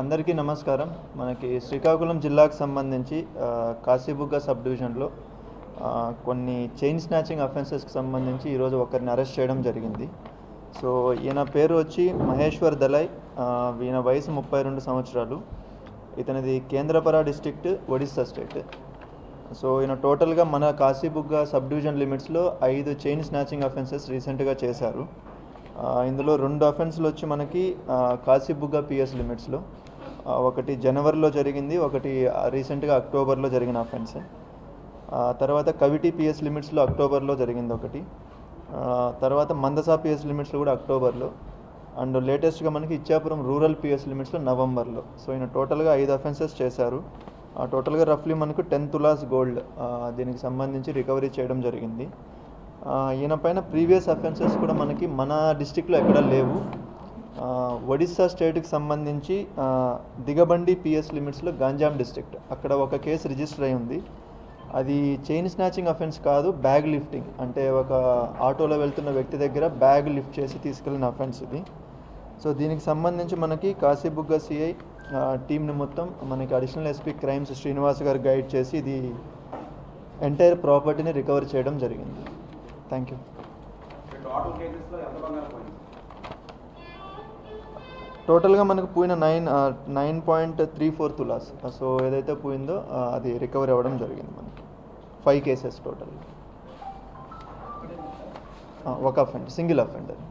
అందరికీ నమస్కారం. మనకి శ్రీకాకుళం జిల్లాకు సంబంధించి కాశీబుగ్గ సబ్ డివిజన్లో కొన్ని చైన్ స్నాచింగ్ అఫెన్సెస్కి సంబంధించి ఈరోజు ఒకరిని అరెస్ట్ చేయడం జరిగింది. సో ఈయన పేరు వచ్చి మహేశ్వర్ దలై ఈయన వయసు ముప్పై రెండు సంవత్సరాలు. ఇతనిది Kendrapara district Odisha state. So ఈయన టోటల్గా మన కాశీబుగ్గ సబ్ డివిజన్ లిమిట్స్లో ఐదు చైన్ స్నాచింగ్ అఫెన్సెస్ రీసెంట్గా చేశారు. ఇందులో రెండు అఫెన్స్లు వచ్చి మనకి కాశీబుగ్గ పిఎస్ లిమిట్స్లో. ఒకటి జనవరిలో జరిగింది ఒకటి రీసెంట్గా అక్టోబర్లో జరిగిన అఫెన్స్ తర్వాత కవిటీ పిఎస్ లిమిట్స్లో అక్టోబర్లో జరిగింది ఒకటి. తర్వాత మందసా పిఎస్ లిమిట్స్లో కూడా అక్టోబర్లో. అండ్ లేటెస్ట్గా మనకి ఇచ్చాపురం రూరల్ పిఎస్ లిమిట్స్లో నవంబర్లో. సో ఈయన టోటల్గా ఐదు అఫెన్సెస్ చేశారు. ఆ, టోటల్గా రఫ్లీ మనకు టెన్ తులాస్ గోల్డ్ దీనికి సంబంధించి రికవరీ చేయడం జరిగింది. ఈయన పైన ప్రీవియస్ అఫెన్సెస్ కూడా మనకి మన డిస్టిక్లో ఎక్కడా లేవు. ఒడిస్సా స్టేట్కి సంబంధించి దిగబండి పిఎస్ లిమిట్స్లో గంజాం డిస్ట్రిక్ట్. అక్కడ ఒక కేసు రిజిస్టర్ అయి ఉంది అది చైన్ స్నాచింగ్ అఫెన్స్ కాదు బ్యాగ్ లిఫ్టింగ్. అంటే ఒక ఆటోలో వెళ్తున్న వ్యక్తి దగ్గర బ్యాగ్ లిఫ్ట్ చేసి తీసుకెళ్ళిన అఫెన్స్ ఇది. సో దీనికి సంబంధించి మనకి కాశీబుగ్గ సిఐ టీంని మొత్తం మనకి అడిషనల్ ఎస్పీ క్రైమ్స్ శ్రీనివాస్ గారు గైడ్ చేసి ఇది ఎంటైర్ ప్రాపర్టీని రికవర్ చేయడం జరిగింది. థ్యాంక్ యూ టోటల్గా మనకు పోయిన nine nine point three four tolas. So ఏదైతే పోయిందో అది రికవర్ అవ్వడం జరిగింది మనకి. ఫైవ్ కేసెస్ టోటల్ ఒక అఫెండ్ సింగిల్ అఫెండ్ అది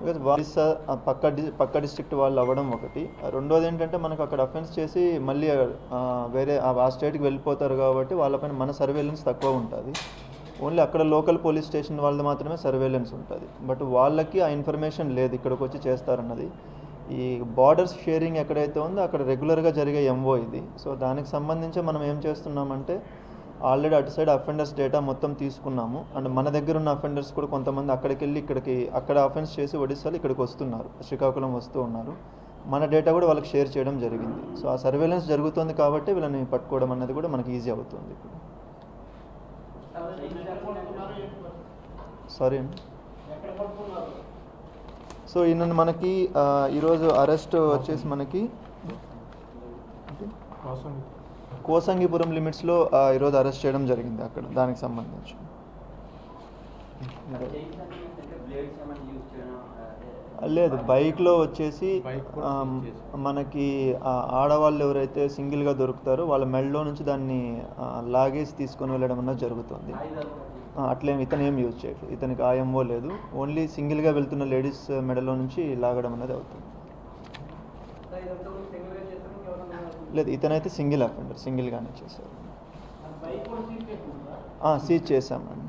బికాజ్ ఒరిస్సా పక్క డి పక్క డిస్ట్రిక్ట్ వాళ్ళు అవ్వడం ఒకటి. రెండోది ఏంటంటే మనకు అక్కడ అఫెన్స్ చేసి మళ్ళీ వేరే ఆ ఆ స్టేట్కి వెళ్ళిపోతారు కాబట్టి వాళ్ళపైన మన సర్వేలెన్స్ తక్కువ ఉంటుంది. ఓన్లీ అక్కడ లోకల్ పోలీస్ స్టేషన్ వాళ్ళది మాత్రమే సర్వేలెన్స్ ఉంటుంది. బట్ వాళ్ళకి ఆ ఇన్ఫర్మేషన్ లేదు ఇక్కడికి వచ్చి చేస్తారన్నది. ఈ బార్డర్స్ షేరింగ్ ఎక్కడైతే ఉందో అక్కడ రెగ్యులర్గా జరిగే ఎంఓ ఇది. సో దానికి సంబంధించి మనం ఏం చేస్తున్నామంటే ఆల్రెడీ అటు సైడ్ అఫెండర్స్ డేటా మొత్తం తీసుకున్నాము. అండ్ మన దగ్గర ఉన్న అఫెండర్స్ కూడా కొంతమంది అక్కడికి వెళ్ళి ఇక్కడికి అక్కడ అఫెన్స్ చేసి ఒడిస్సాలు ఇక్కడికి వస్తున్నారు. శ్రీకాకుళం వస్తూ ఉన్నారు. మన డేటా కూడా వాళ్ళకి షేర్ చేయడం జరిగింది. సో ఆ సర్వేలెన్స్ జరుగుతుంది కాబట్టి వీళ్ళని పట్టుకోవడం అనేది కూడా మనకి ఈజీ అవుతుంది. ఇప్పుడు సారీ అండి సో ఈయన మనకి ఈరోజు అరెస్ట్ వచ్చేసి మనకి కోసంగిపురం లిమిట్స్లో ఈరోజు అరెస్ట్ చేయడం జరిగింది అక్కడ దానికి సంబంధించి. లేదు బైక్లో వచ్చేసి. మనకి ఆ, ఆడవాళ్ళు ఎవరైతే సింగిల్గా దొరుకుతారో వాళ్ళ మెడలో నుంచి దాన్ని లాగేసి తీసుకొని వెళ్ళడం అన్నది జరుగుతుంది. అట్లేం ఇతను ఏం యూజ్ చేయట్లేదు ఇతనికి ఆయంవో లేదు. ఓన్లీ సింగిల్గా వెళ్తున్న లేడీస్ మెడలో నుంచి లాగడం అనేది అవుతుంది. లేదు ఇతనైతే సింగిల్ అఫెండర్ సింగిల్గానే చేశారు. సీజ్ చేసామండి